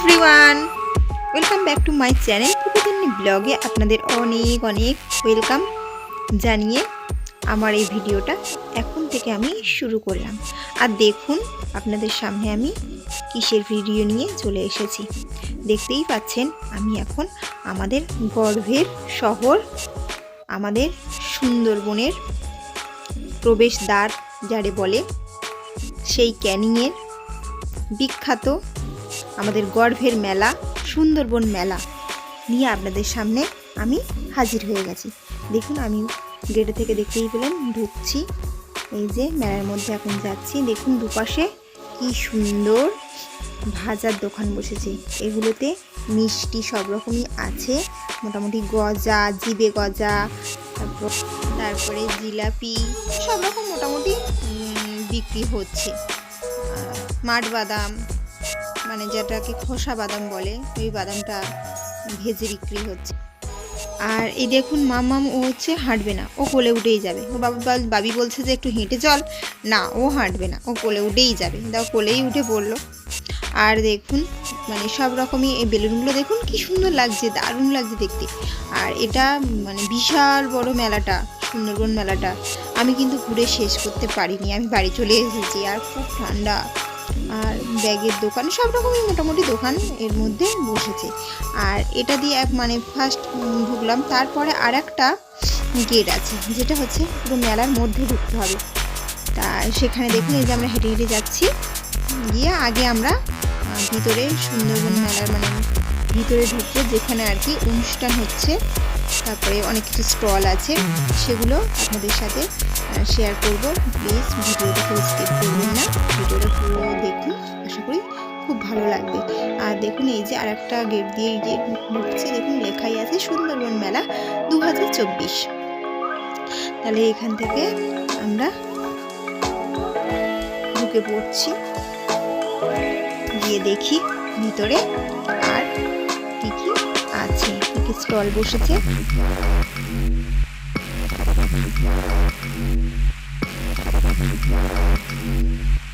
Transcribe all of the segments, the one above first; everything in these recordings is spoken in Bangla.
Everyone, welcome back to my channel প্রতিদিন ব্লগে আপনাদের অনেক অনেক ওয়েলকাম জানিয়ে আমার এই ভিডিওটা এখন থেকে আমি শুরু করলাম। আর দেখুন, আপনাদের সামনে আমি কিসের ভিডিও নিয়ে চলে এসেছি। দেখতেই পাচ্ছেন, আমি এখন আমাদের গর্ভের শহর, আমাদের সুন্দরবনের প্রবেশদ্বার, যারে বলে সেই ক্যানিংয়ের বিখ্যাত আমাদের গর্ভের মেলা, সুন্দরবন মেলা নিয়ে আপনাদের সামনে আমি হাজির হয়ে গেছি। দেখুন, আমি গেটে থেকে দেখতেই পেলেন, ঢুকছি। এই যে মেলার মধ্যে এখন যাচ্ছি। দেখুন, দুপাশে কি সুন্দর ভাজার দোকান বসেছে। এগুলোতে মিষ্টি সব রকমই আছে। মোটামুটি গজা, জিবে গজা, তারপর তারপরে জিলাপি, সব রকম মোটামুটি বিক্রি হচ্ছে। মাঠ বাদাম মানে যেটাকে খোসা বাদাম বলে ওই বাদামটা ভেজে বিক্রি হচ্ছে। আর এই দেখুন মামাম ও হচ্ছে হাঁটবে না, ও কোলে উঠেই যাবে। ও বাবা, বাবি বলছে যে, একটু হেঁটে চল। না, ও হাঁটবে না, ও কোলে উঠেই যাবে। দাও, কোলেই উঠে পড়ল। আর দেখুন মানে সব রকমই এই বেলুনগুলো দেখুন, কি সুন্দর লাগছে, দারুণ লাগছে দেখতে। আর এটা মানে বিশাল বড় মেলাটা, সুন্দরবন মেলাটা। আমি কিন্তু ঘুরে শেষ করতে পারিনি, আমি বাড়ি চলে এসেছি, আর খুব ঠান্ডা। আর ব্যাগের দোকান, সব রকমই মোটামুটি দোকান এর মধ্যে বসেছে। আর এটা দিয়ে এক মানে ফার্স্ট ঢুকলাম, তারপরে আর একটা গেট আছে, যেটা হচ্ছে পুরো মেলার মধ্যে ঢুকতে হবে। তা সেখানে দেখুন, এই যে আমরা হেঁটে হেঁটে যাচ্ছি, গিয়ে আগে আমরা ভিতরে সুন্দরবন মেলার মানে ভিতরে ঢুকবো যেখানে আর কি অনুষ্ঠান হচ্ছে, তারপরে অনেক কিছু স্টল আছে, সেগুলো আপনাদের সাথে শেয়ার করব। প্লিজ ভিডিওটা স্কিপ করবেন না, ভিডিওটা পুরো করি খুব ভালো লাগবে। আর দেখুন, এই যে আরেকটা গেট দিয়ে যে ঢুকছে, দেখুন, লেখাই আছে সুন্দরবন মেলা দু হাজার চব্বিশ। তাহলে এখান থেকে আমরা ঢুকে পড়ছি। গিয়ে দেখি ভিতরে আর কি কি আছে। কি স্টল বসেছে।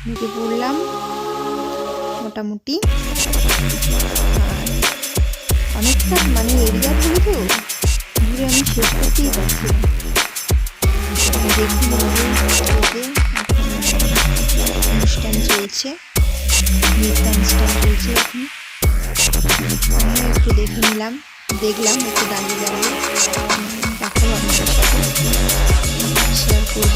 ঢুকে পড়লাম। মোটামুটি। অনেকটা মানে এরিয়া ধরে তো ঘুরে আমি শেষ করতেই পারছি না দেখুন এই যে এখন অনুষ্ঠান চলছে। চলছে এখন। একটু দেখে নিলাম, দেখলাম একটু দাঁড়িয়ে দাঁড়িয়ে। আপনাদের সাথে শেয়ার করব।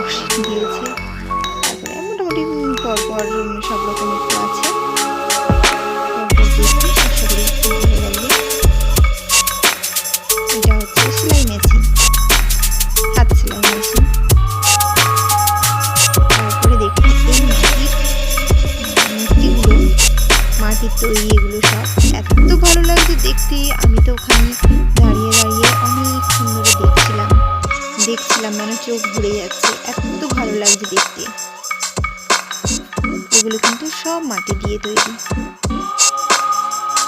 সব মাটি দিয়ে তৈরি।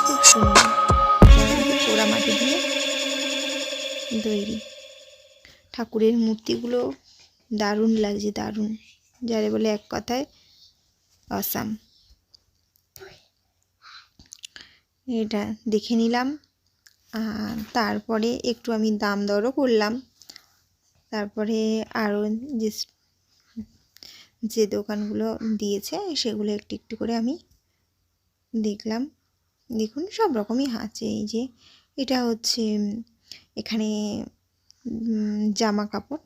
খুব সুন্দর। পোড়া মাটি দিয়ে তৈরি। ঠাকুরের মূর্তিগুলো দারুণ লাগছে, দারুণ। যারে বলে এক কথায়, অসাম। এটা দেখে নিলাম। তারপরে একটু আমি দাম দরও করলাম। তারপরে আরও যে যে দোকানগুলো দিয়েছে সেগুলো একটু একটু করে আমি দেখলাম। দেখুন, সব রকমই আছে। এই যে এটা হচ্ছে, এখানে জামা কাপড়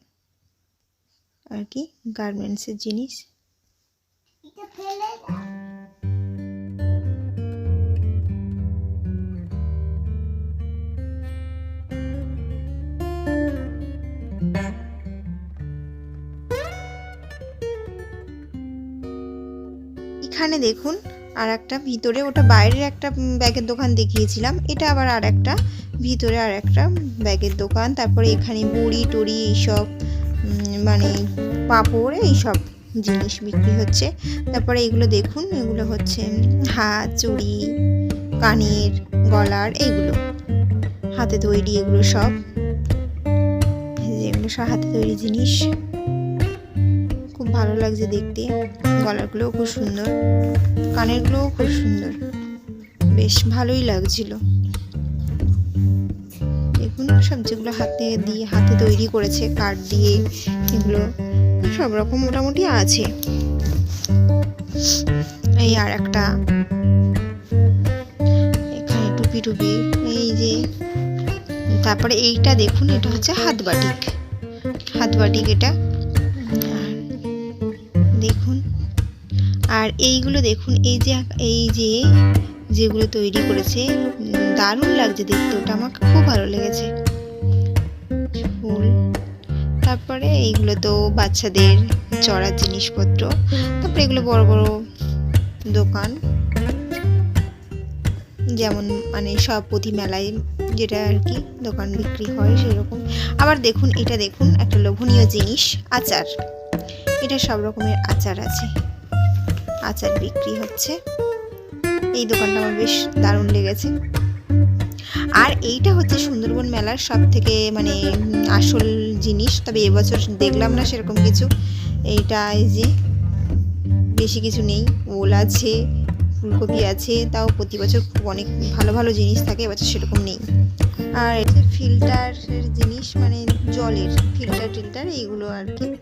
আর কি গার্মেন্টসের জিনিস। এখানে দেখুন, আর একটা ভিতরে ওটা বাইরের একটা ব্যাগের দোকান দেখিয়েছিলাম, এটা আবার আর একটা ভিতরে আর একটা ব্যাগের দোকান, তারপরে এখানে বড়ি টড়ি এইসব মানে পাঁপড় এইসব জিনিস বিক্রি হচ্ছে, তারপরে এগুলো দেখুন, এগুলো হচ্ছে হাত, চুড়ি, কানের, গলার, এইগুলো, হাতে তৈরি এগুলো সব এগুলো সব হাতে তৈরি জিনিস। ভালো লাগছে দেখতে। গলারগুলোও খুব সুন্দর, কানেরগুলোও খুব সুন্দর। বেশ ভালোই লাগছিল। দেখুন সব যেগুলো হাতে দিয়ে, হাতে তৈরি করেছে, কাঠ দিয়ে, এগুলো সব রকম মোটামুটি আছে। এই আর একটা। এখানে টুপি টুপি, এই যে, তারপরে এইটা দেখুন, এটা হচ্ছে হাত বাটিক। হাত বাটিক এটা আর এইগুলো দেখুন, এই যে এই যে যেগুলো তৈরি করেছে দারুণ লাগছে দেখতে, ওটা আমাকে খুব ভালো লেগেছে। ফুল, তারপরে এইগুলো তো বাচ্চাদের চড়ার জিনিসপত্র, তারপরে এগুলো বড় বড় দোকান, যেমন মানে সব প্রতি মেলায় যেটা আর কি দোকান বিক্রি হয় সেরকম। আবার দেখুন, এটা দেখুন, একটা লোভনীয় জিনিস, আচার। এটা সব রকমের আচার আছে। আচার বিক্রি হচ্ছে। এই দোকানটা আমার বেশ দারুণ লেগেছে। আর এইটা হচ্ছে সুন্দরবন মেলার সব থেকে মানে আসল জিনিস। তবে এবছর দেখলাম না সেরকম কিছু। এইটা এই যে বেশি কিছু নেই। ওল আছে, ফুলকপি আছে, তাও প্রতি বছর খুব অনেক ভালো ভালো জিনিস থাকে, এবছর সেরকম নেই। আর এটা ফিল্টারের জিনিস মানে জলের ফিল্টার টিল্টার, এইগুলো আর কি।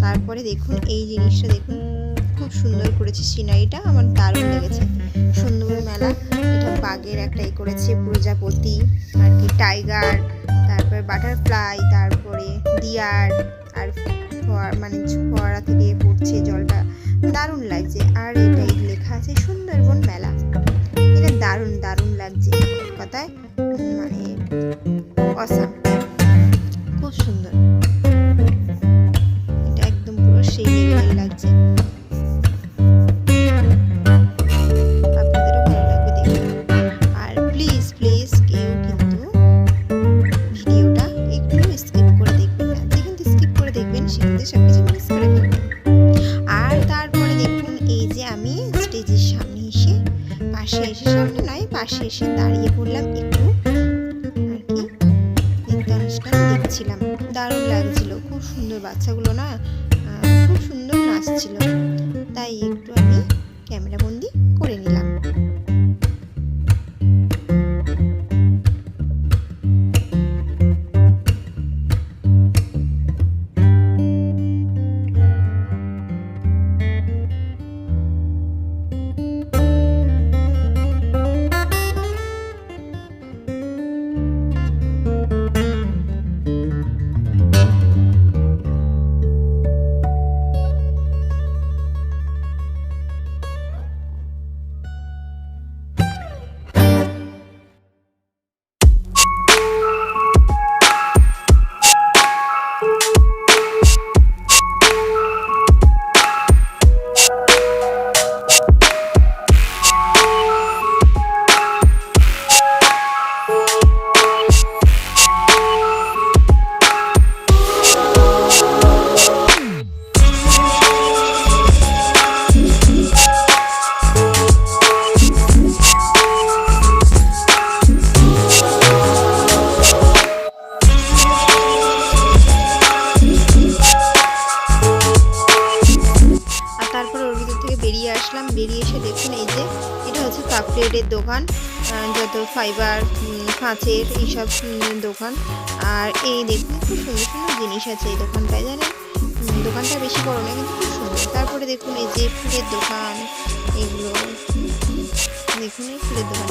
তারপরে দেখুন, এই জিনিসটা দেখুন। সুন্দর করেছে সিনারিটা, আমার দারুণ লেগেছে। সুন্দরবন মেলা, এটা বাঘের একটা ই করেছে, প্রজাপতি, আর কি টাইগার, তারপরে বাটারফ্লাই, তারপরে ডিয়ার আর ফোয়ার মানে ফোয়ারা থেকে পড়ছে জলটা। দারুণ লাগছে, আর এটাই লেখা আছে সুন্দরবন মেলা। এটা দারুণ দারুণ লাগছে কথায়। করে দেখবেন সে কিন্তু সব কিছু মিক্স করে ফেলব আর তারপরে দেখুন, এই যে আমি স্টেজের সামনে এসে, পাশে এসে সামনে নয়, পাশে এসে দাঁড়িয়ে পড়লাম একটু। আর কি নৃত্য অনুষ্ঠান দেখছিলাম। দারুণ লাগছিল, খুব সুন্দর বাচ্চাগুলো না? প্লেটের দোকান যত ফাইবার কাঁচের এইসব দোকান। আর এই দেখুন, খুব সুন্দর সুন্দর জিনিস আছে এই দোকানটায়, জানেন? দোকানটা বেশি বড় না কিন্তু খুব সুন্দর। তারপরে দেখুন, এই যে ফুলের দোকান, এগুলো, দেখুন এই ফুলের দোকানটা।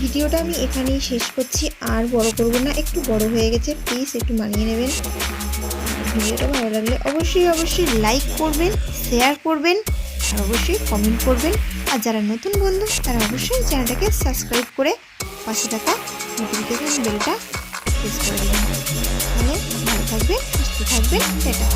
ভিডিওটা আমি এখানেই শেষ করছি। আর বড় করব না, একটু বড় হয়ে গেছে। প্লিজ একটু মানিয়ে নেবেন। ভিডিওটা ভালো লাগলে অবশ্যই অবশ্যই লাইক করবেন শেয়ার করবেন, আর অবশ্যই কমেন্ট করবেন। আর যারা নতুন বন্ধু, তারা অবশ্যই চ্যানেলটাকে সাবস্ক্রাইব করে পাশে থাকা নোটিফিকেশন বেলটা প্রেস করে দেবেন তাহলে ভালো থাকবে সুস্থ থাকবে সেটা